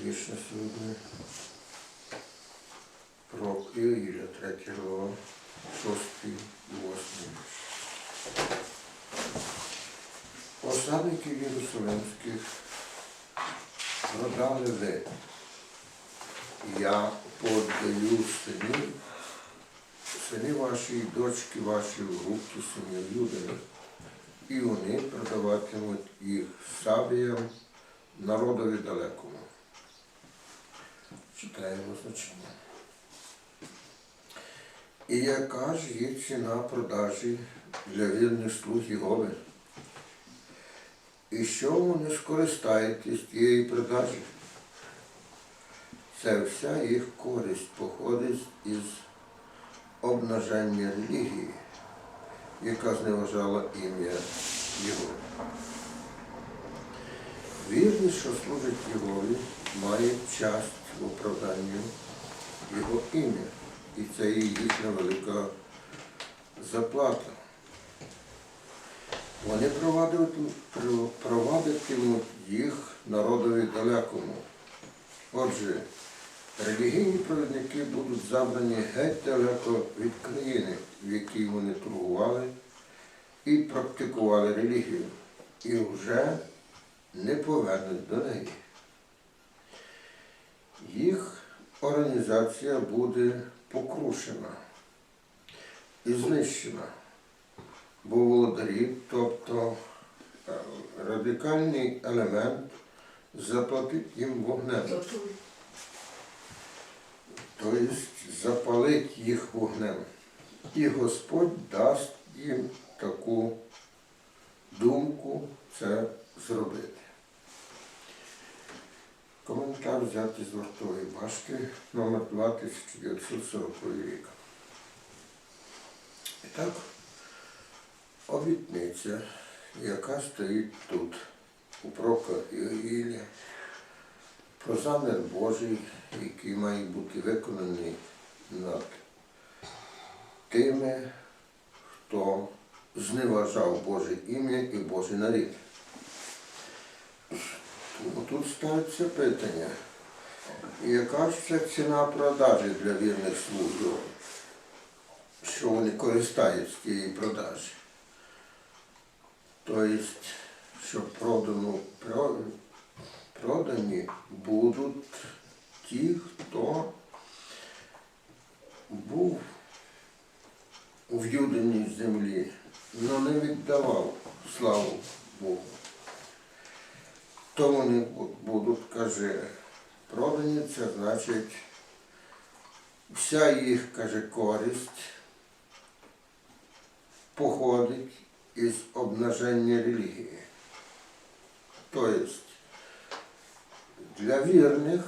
Вірш на сьогодні. Про Іоїля, 3 глава, 6 і 8. Осадників Єрусалимських продали ви. Я подаю синів, сини ваші і дочки ваші в руки синів Юдини, і вони продаватимуть їх сабіям народові далекому. Читаємо значення. І яка ж є ціна продажі для вірних слуг Єгови? І що вони скористаєтесь тієї продажі? Це вся їх користь походить із обнаження релігії, яка зневажала ім'я Його. Вірні, що служить Єгові, має часть в оправданні Його ім'я. І це є їхня велика заплата. Вони провадитимуть їх народові далекому. Отже, релігійні провідники будуть забрані геть далеко від країни, в якій вони торгували і практикували релігію, і вже не повернуть до неї. Їх організація буде покрушена і знищена, бо володарі, тобто е, радикальний елемент, заплатить їм вогнем. Тобто запалить їх вогнем. І Господь дасть їм таку думку це зробити. Коментар взятий з вартової башти номер 2940 рік. І так, обітниця, яка стоїть тут, у пророка Іоїля, про замір Божий, який має бути виконаний над тими, хто зневажав Боже ім'я і Божий нарід. Тут ставиться питання, яка ж це ціна продажі для вірних слуг, що вони користаються тієї продажі? Тобто, що продану, про- продані будуть ті, хто був в юдиній землі, але не віддавав славу Богу. То вони будуть, каже, продані, це значить вся їх, каже, користь походить із обнаження релігії. Тобто для вірних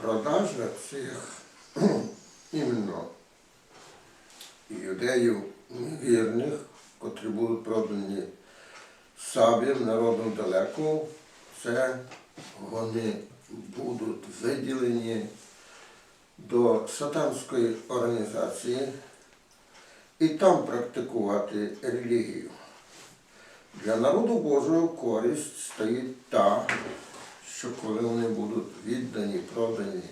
продажа цих іменно юдеїв вірних, котрі будуть продані сабів народом далеко, це вони будуть виділені до сатанської організації і там практикувати релігію. Для народу Божого користь стоїть та, що коли вони будуть віддані, продані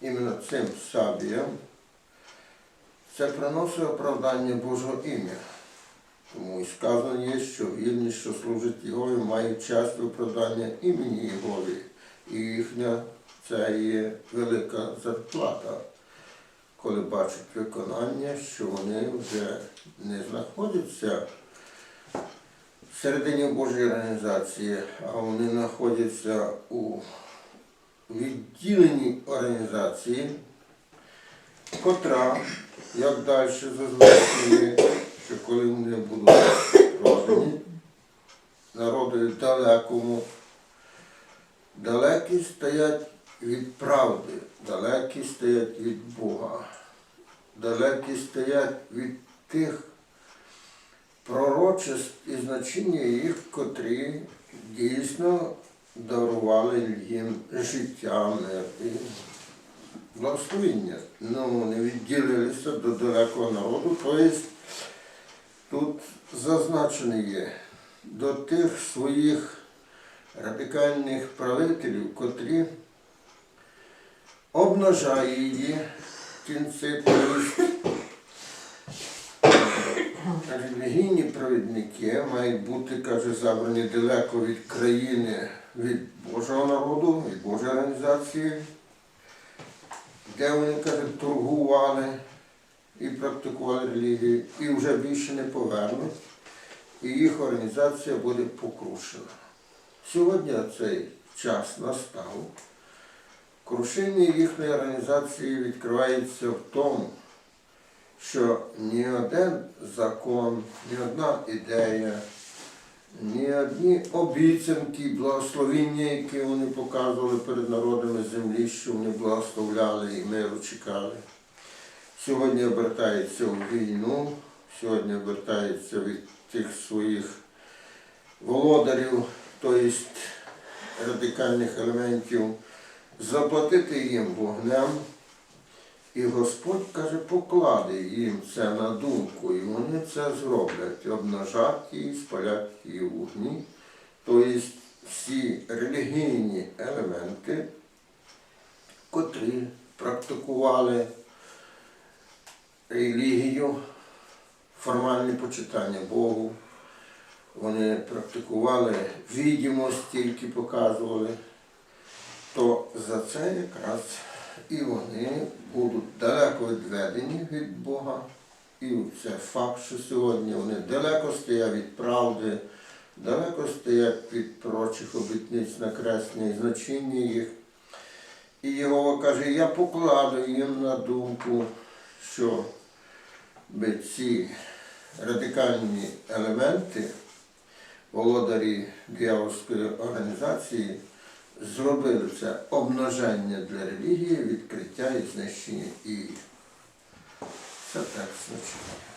іменно цим сабіям, це приносить оправдання Божого ім'я. Тому і сказано є, що вірні, що служать Єгові, мають час виправдання імені Єгові. І їхня це є велика зарплата, коли бачать виконання, що вони вже не знаходяться всередині Божої організації, а вони знаходяться у відділеній організації, котра, як далі зазначені, що коли вони будуть продані народові далекому, далекі стоять від правди, далекі стоять від Бога, далекі стоять від тих пророчеств і значення їх, котрі дійсно дарували їм життя, мир і благословіння. Ну, вони відділилися до далекого народу, тобто тут зазначено є до тих своїх радикальних правителів, котрі обнажає її кінці Релігійні провідники мають бути, каже, забрані далеко від країни, від Божого народу, від Божої організації, де вони, каже, торгували і практикували релігію, і вже більше не повернуть, і їх організація буде покрушена. Сьогодні цей час настав. Крушення їхньої організації відкривається в тому, що ні один закон, ні одна ідея, ні одні обіцянки, благословіння, які вони показували перед народами землі, що вони благословляли і миру чекали, сьогодні обертається в війну, сьогодні обертається від тих своїх володарів, тобто радикальних елементів, заплатити їм вогнем. І Господь каже, покладе їм це на думку, і вони це зроблять, обнажать її, спалять її вогні. Тобто всі релігійні елементи, котрі практикували релігію, формальне почитання Богу, вони практикували відомість, тільки показували, то за це якраз і вони будуть далеко відведені від Бога. І це факт, що сьогодні вони далеко стоять від правди, далеко стоять від прочих обітниць на кресне і значення їх. І Єгова каже, я покладу їм на думку, що би ці радикальні елементи, володарі діявольської організації, зробили це обмноження для релігії, відкриття і знищення її. Це так значить.